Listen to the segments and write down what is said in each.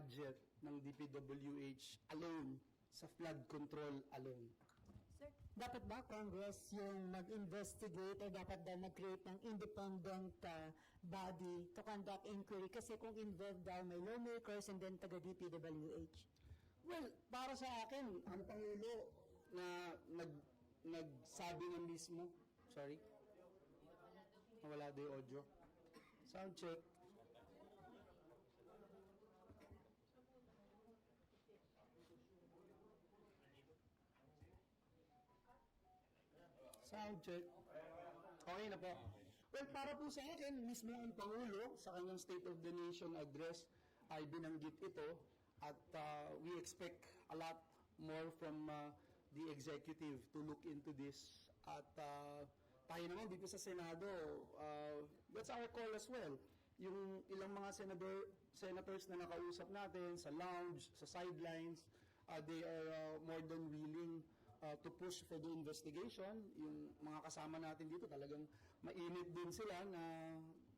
budget ng DPWH alone sa flood control alone. Sir, Dapat ba Congress yung mag-investigate or dapat daw mag-create ng independent uh, body to conduct inquiry? Kasi kung involved daw may lawmakers and then taga DPWH. Well, para sa akin, ang Pangulo na nag, nagsabi na mismo, sorry, nawala daw yung audio. Sound check. Check. Okay na po. Well, para po sa akin, mismo ang Pangulo sa kanyang State of the Nation address ay binanggit ito at uh, we expect a lot more from uh, the executive to look into this. At uh, tayo naman dito sa Senado, uh, that's our call as well. Yung ilang mga senador, senators na nakausap natin sa lounge, sa sidelines, uh, they are uh, more than willing uh, to push for the investigation. Yung mga kasama natin dito talagang mainit din sila na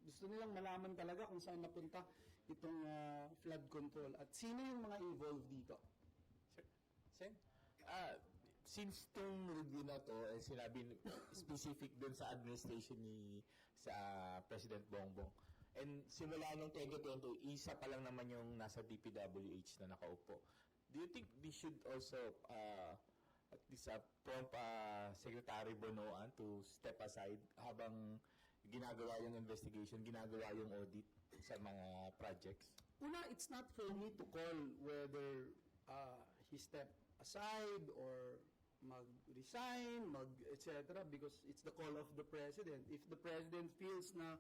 gusto nilang malaman talaga kung saan napunta itong uh, flood control at sino yung mga involved dito. Sen, ah, since tong review na to, eh, sinabi specific dun sa administration ni sa President Bongbong. And simula nung 2020, isa pa lang naman yung nasa DPWH na nakaupo. Do you think this should also uh, at least uh, prompt uh, Secretary Bonoan to step aside habang ginagawa yung investigation, ginagawa yung audit sa mga projects? Una, it's not for me to call whether uh, he step aside or mag-resign, mag etc. because it's the call of the president. If the president feels na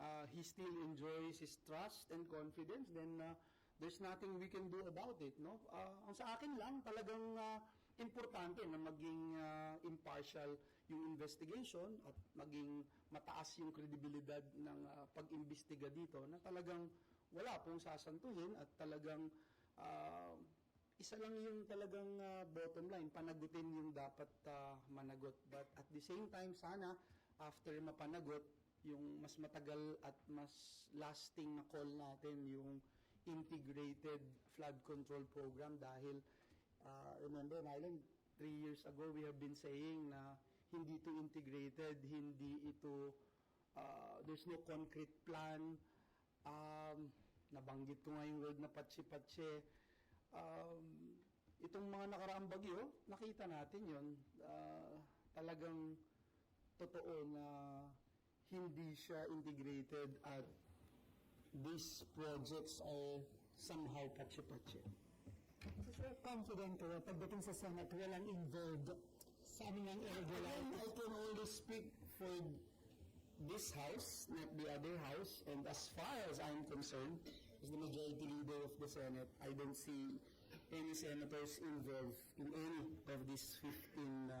uh, he still enjoys his trust and confidence, then uh, there's nothing we can do about it, no? Uh, ang sa akin lang talagang uh, importante na maging uh, impartial yung investigation at maging mataas yung kredibilidad ng uh, pag-imbestiga dito na talagang wala pong sasantuhin at talagang uh, isa lang yung talagang uh, bottom line, panagutin yung dapat uh, managot. But at the same time, sana after mapanagot, yung mas matagal at mas lasting na call natin yung integrated flood control program dahil uh, remember, Mylan, three years ago we have been saying na hindi ito integrated, hindi ito, uh, there's no concrete plan. Um, nabanggit ko nga yung word na patsi-patsi. Um, itong mga nakaraang bagyo, nakita natin yon uh, talagang totoo na hindi siya integrated at these projects are somehow patsi-patsi. Sir, confident kayo pagdating sa Senate, walang involved sa Again, irregularity. I can only speak for this house, not the other house. And as far as I'm concerned, as the majority leader of the Senate, I don't see any senators involved in any of these 15 uh,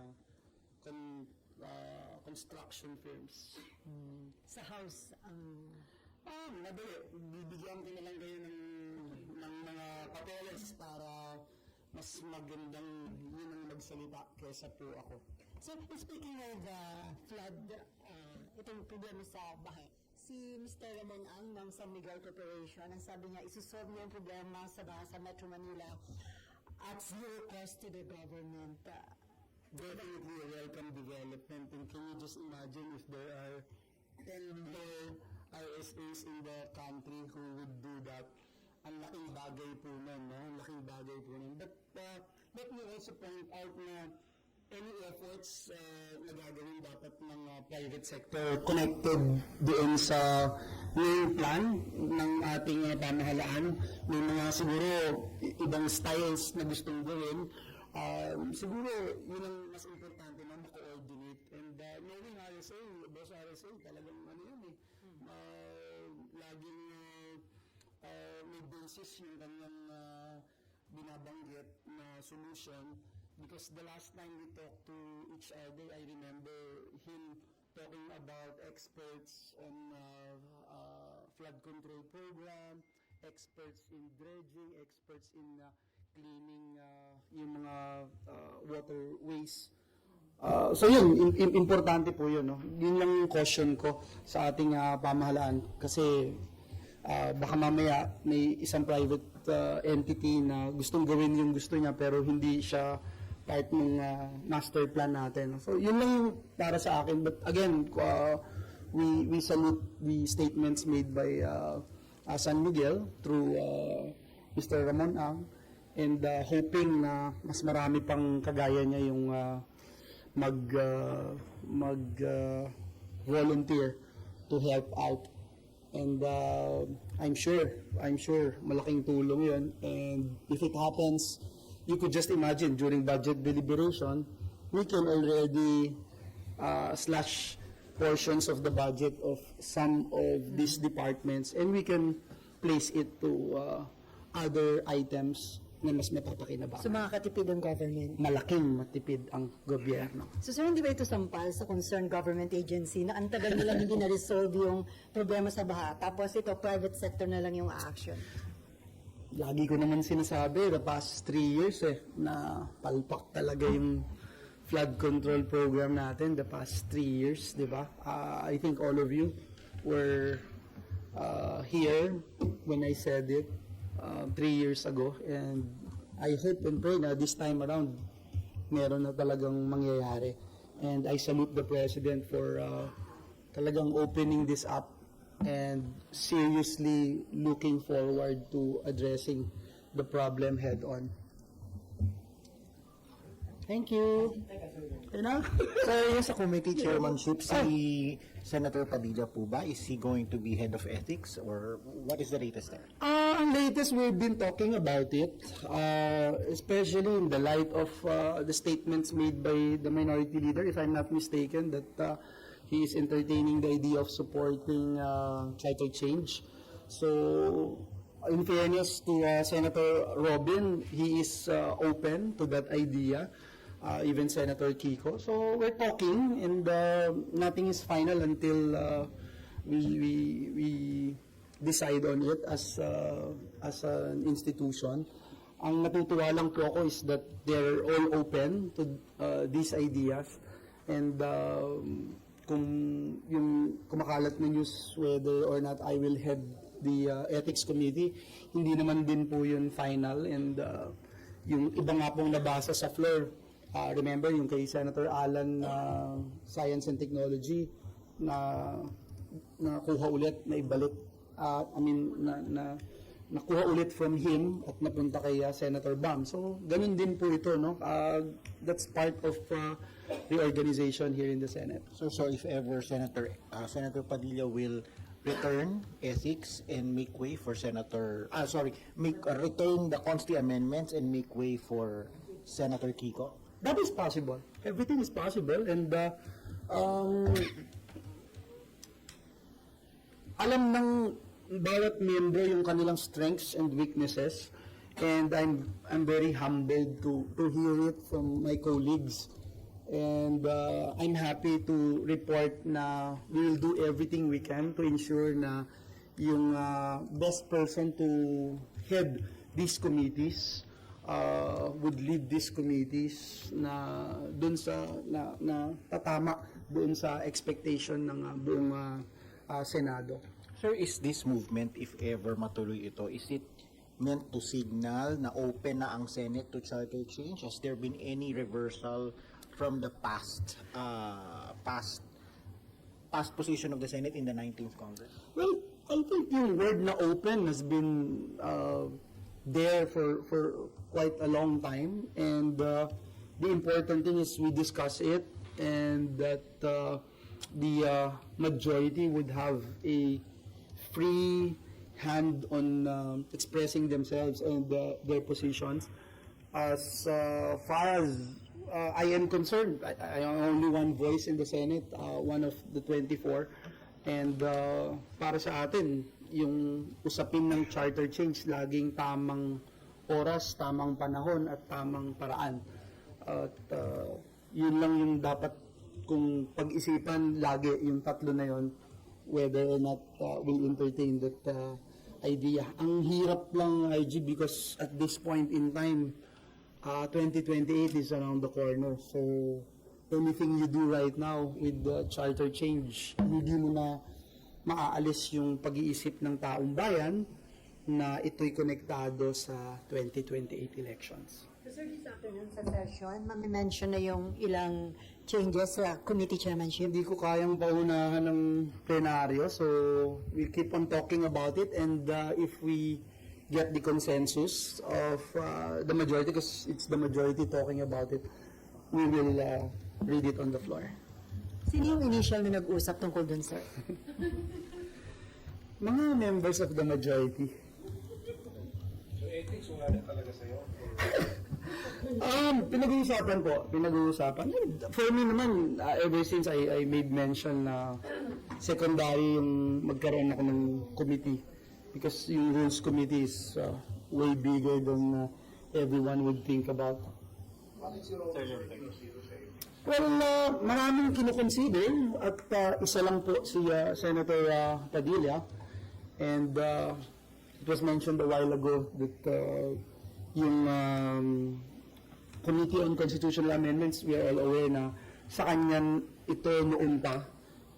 con, uh, construction firms. Sa House, ang Ah, madali. Bibigyan ko na lang kayo ng, ng mga papeles para mas magandang yun ang magsalita kesa po ako. So, speaking of uh, flood, uh, itong problema sa bahay, si Mr. Ramon Ang ng San Miguel Corporation, ang sabi niya, isusolve niya ang problema sa bahay sa Metro Manila at zero cost to the government. Uh, Definitely a welcome development. And can you just imagine if there are 10 more RSAs in the country who would do that? Ang laking bagay po nun, no? Ang laking bagay po nun. But uh, let me also point out na any efforts uh, na gagawin dapat ng uh, private sector connected doon sa main plan ng ating uh, pamahalaan. May mga siguro ibang styles na gustong gawin. Um, siguro yun ang mas importante na ma-coordinate. And uh, knowing RSA, boss RSA, talagang ano yun eh. Uh, laging uh, uh, may basis yung kanyang uh, binabanggit na solution because the last time we talked to each other, I remember him talking about experts on uh, uh, flood control program, experts in dredging, experts in uh, cleaning uh, yung mga uh, waterways. Uh, so yun, im- importante po yun. No? Yun lang yung caution ko sa ating uh, pamahalaan kasi ah, baka mamaya may isang private ah, entity na gustong gawin yung gusto niya pero hindi siya part ng ah, master plan natin. So yun lang yung para sa akin. But again, ah, we we salute the statements made by uh, uh, San Miguel through uh, Mr. Ramon Ang and uh, hoping na mas marami pang kagaya niya yung uh, mag uh, mag uh, volunteer to help out. And uh, I'm sure I'm sure malaking tulong yun. And if it happens you could just imagine during budget deliberation we can already uh, slash portions of the budget of some of these departments. And we can place it to uh, other items na mas mapapakinabangan. So mga katipid ng government. Malaking matipid ang gobyerno. So sir, hindi ba ito sampal sa concerned government agency na ang tagal nilang hindi na-resolve yung problema sa baha, tapos ito private sector na lang yung action? Lagi ko naman sinasabi, the past three years eh, na palpak talaga yung flood control program natin the past three years, di ba? Uh, I think all of you were uh, here when I said it uh, three years ago and I hope and pray na this time around meron na talagang mangyayari. And I salute the President for uh, talagang opening this up and seriously looking forward to addressing the problem head on. Thank you. Ayun na. Sir, yung sa committee chairmanship, si Senator Padilla po ba? Is he going to be head of ethics or what is the latest there? Uh, ang latest, we've been talking about it, uh, especially in the light of uh, the statements made by the minority leader, if I'm not mistaken, that uh, he is entertaining the idea of supporting uh, charter change. So, in fairness to uh, Senator Robin, he is uh, open to that idea. Uh, even Senator Kiko. So we're talking, and uh, nothing is final until uh, we, we we decide on it as uh, as an institution. Ang natutuwa lang po ako is that they're all open to uh, these ideas and um, kung yung kumakalat na news whether or not I will head the uh, ethics committee, hindi naman din po yun final and uh, yung iba nga pong nabasa sa floor, uh, remember yung kay Senator Alan uh, Science and Technology na nakuha ulit, na ibalik, uh, I mean, na, na nakuha ulit from him at napunta kay uh, Senator Bam. So, ganun din po ito, no? Uh, that's part of uh, reorganization here in the Senate. So, so if ever Senator uh, Senator Padilla will return ethics and make way for Senator, ah sorry, make uh, return the consti amendments and make way for Senator Kiko? That is possible. Everything is possible and uh, um, alam ng bawat member yung kanilang strengths and weaknesses and I'm I'm very humbled to to hear it from my colleagues and uh, I'm happy to report na we will do everything we can to ensure na yung uh, best person to head these committees uh, would lead these committees na doon sa na, na tatama doon sa expectation ng uh, buong uh, uh, Senado. Sir, is this movement, if ever matuloy ito, is it meant to signal na open na ang Senate to charter change? Has there been any reversal from the past uh, past past position of the Senate in the 19th Congress? Well, I think yung word na open has been uh, there for for quite a long time and uh, the important thing is we discuss it and that uh, the uh, majority would have a free hand on um, expressing themselves and uh, their positions. As uh, far as uh, I am concerned, I, I only one voice in the Senate, uh, one of the 24. And uh, para sa atin, yung usapin ng charter change, laging tamang oras, tamang panahon, at tamang paraan. At uh, yun lang yung dapat kung pag-isipan lagi yung tatlo na yon whether or not uh, we'll entertain that uh, idea. Ang hirap lang, IG, because at this point in time, uh, 2028 is around the corner. So, anything you do right now with the charter change, hindi mo na maaalis yung pag-iisip ng taong bayan na ito'y konektado sa 2028 elections. So, sir, this afternoon sa session, mami-mention na yung ilang changes sa committee chairmanship. Hindi ko kayang paunahan ng plenaryo, so we'll keep on talking about it and uh, if we get the consensus of uh, the majority, because it's the majority talking about it, we will uh, read it on the floor. Sino yung initial na nag-usap tungkol dun, sir? Mga members of the majority. Um, pinag-uusapan po, pinag-uusapan. For me naman, uh, ever since I, I made mention na secondary yung magkaroon ako ng committee because yung rules committee is uh, way bigger than uh, everyone would think about. Well, uh, maraming kinukonsider at uh, isa lang po si uh, Senator uh, Padilla and uh, it was mentioned a while ago that uh, yung um, Committee on Constitutional Amendments, we are all aware na sa kanyan ito noon pa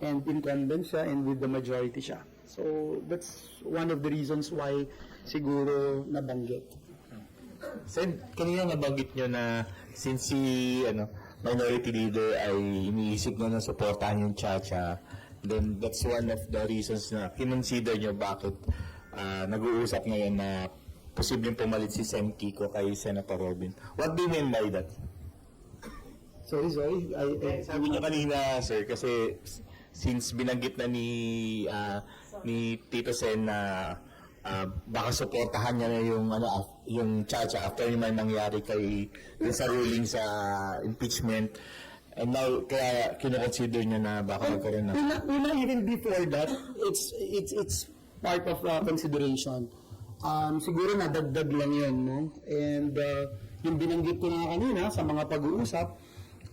and incumbent siya and with the majority siya. So that's one of the reasons why siguro nabanggit. Sen, kanina nabanggit nyo na since si ano, minority leader ay iniisip na na supportahan yung Chacha, then that's one of the reasons na kinonsider nyo bakit ah, nag-uusap ngayon na posibleng pumalit si Sen Kiko kay Senator Robin. What do you mean by that? Sorry, sorry. I, I, Sabi niyo kanina, sir, kasi since binanggit na ni ah, ni Tito Sen na ah, baka suportahan niya na yung ano yung Chacha after yung may nangyari kay sa ruling sa impeachment and now kaya kinoconsider niya na baka magkaroon na Una, una even before that, it's it's it's part of uh, consideration. Um, siguro nadagdag lang yun, no? And uh, yung binanggit ko nga kanina sa mga pag-uusap,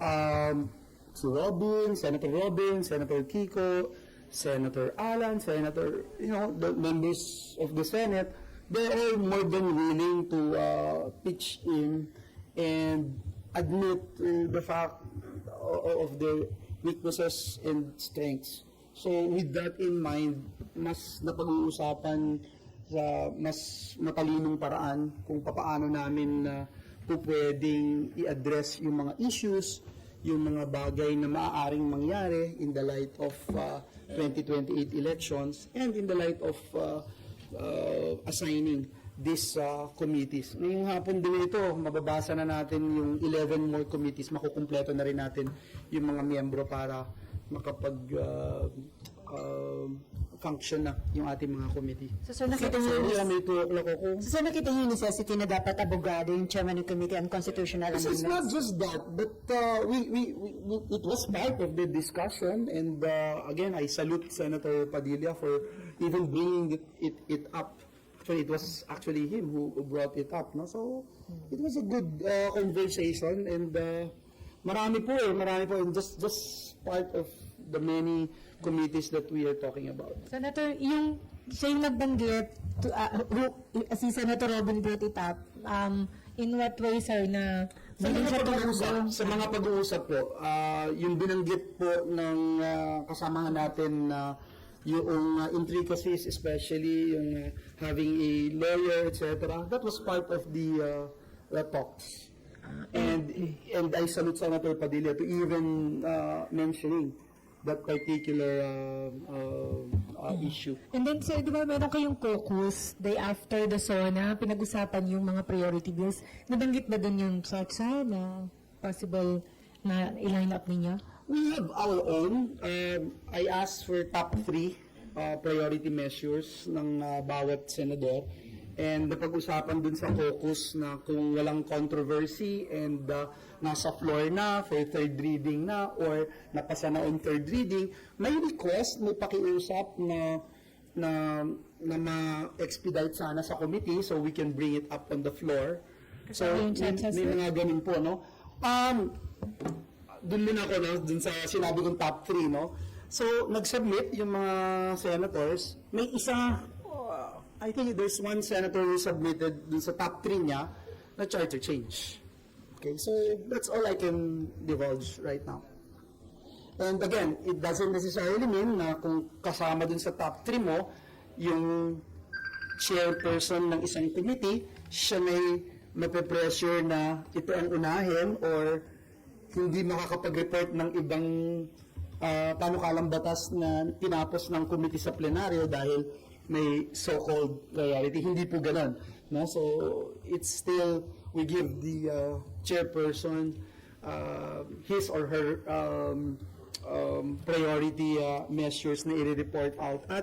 um, si Robin, Senator Robin, Senator Kiko, Senator Alan, Senator, you know, the members of the Senate, they're all more than willing to uh, pitch in and admit to the fact o- of their weaknesses and strengths. So with that in mind, mas napag-uusapan sa mas matalinong paraan kung papaano namin na po pwedeng i-address yung mga issues, yung mga bagay na maaaring mangyari in the light of uh, 2028 elections and in the light of uh, uh, assigning these uh, committees. Ngayong hapon din ito, mababasa na natin yung 11 more committees, makukumpleto na rin natin yung mga miyembro para makapag uh, uh, function na yung ating mga committee. So, sir, nakita niyo Sorry, yung, ah, may 2 o'clock ako. so, sir, nakita niyo yung necessity na dapat abogado yung chairman ng Committee on Constitutional It's, it's not just that, but uh, we, we, we, we- it was part of the discussion, and uh, again, I salute Senator Padilla for even bringing it, it, it up. Actually, it was actually him who, who brought it up, no? So, it was a good uh, conversation, and uh, marami po eh, marami po, and just, just part of the many committees that we are talking about. Senator, yung siya yung nagbanggit, to, uh, who, si Senator Robin brought it up, um, in what way, sir, na Sa mga pag-uusap, sa mga pag-uusap po, ah, yung binanggit po ng ah, kasamahan natin na yung ah, intricacies, especially yung ah, having a lawyer, etc. That was part of the uh, the talks. And and I salute Senator Padilla to even uh, mentioning that particular uh, uh, uh, issue. And then, sir, di ba meron kayong caucus day after the SONA, pinag-usapan yung mga priority bills. Nabanggit ba dun yung SATSA na possible na i-line up ninyo? We have our own. Um, I asked for top three uh, priority measures ng uh, bawat senador. And napag-usapan dun sa caucus na kung walang controversy and uh, nasa floor na for third reading na or napasa na on third reading, may request, may pakiusap na na na ma-expedite sana sa committee so we can bring it up on the floor. So, may, may sir? mga ganun po, no? Um, dun muna ako, no? Dun sa sinabi kong top 3, no? So, nag-submit yung mga senators. May isa, I think there's one senator who submitted dun sa top 3 niya na charter change. Okay, so that's all I can divulge right now. And again, it doesn't necessarily mean na kung kasama dun sa top 3 mo, yung chairperson ng isang committee, siya may mape-pressure na ito ang unahin or hindi makakapag-report ng ibang uh, panukalang batas na tinapos ng committee sa plenaryo dahil may so-called priority. Hindi po ganon. No? So, it's still, we give the uh, chairperson uh, his or her um, um, priority uh, measures na i-report out at